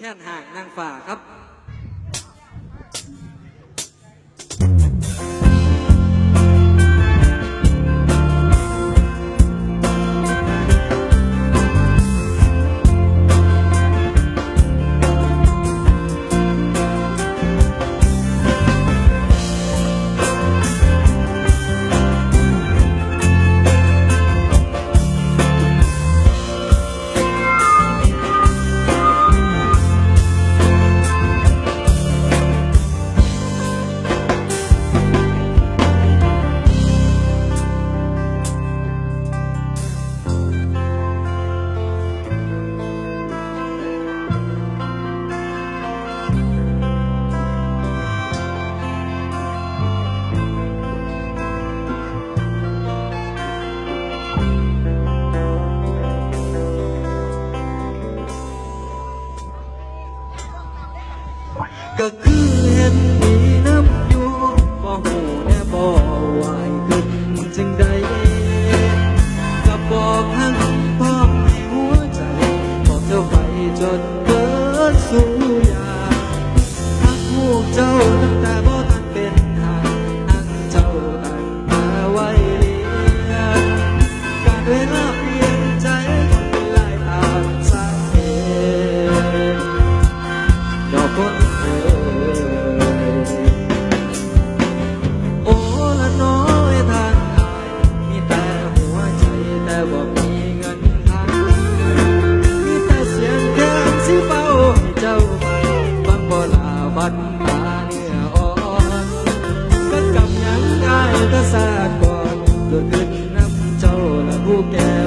แค่านห่างนางฝ่าครับ các cứ em đi ปันตาเนี่ยอ่อนก็กำยังอายตะแาดก่อนเกิดนน้ำเจ้าและผู้แก่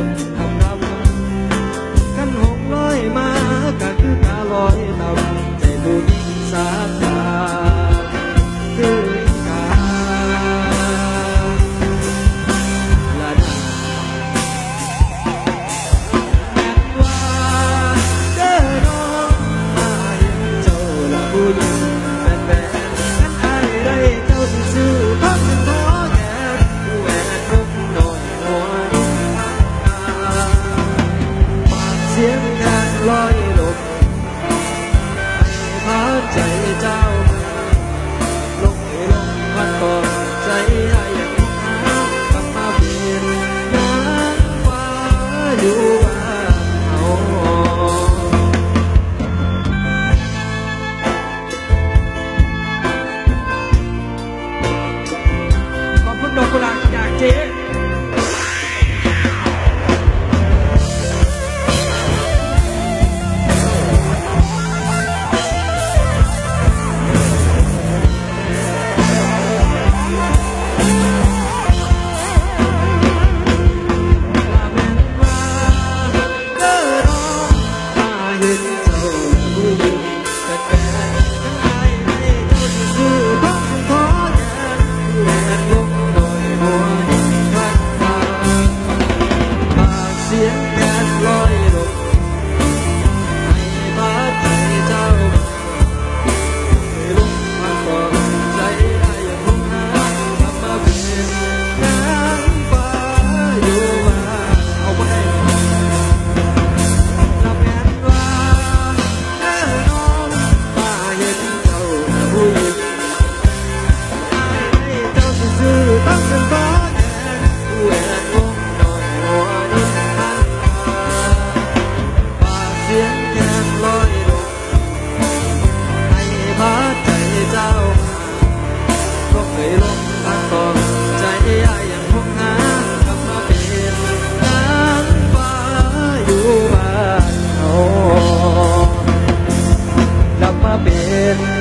with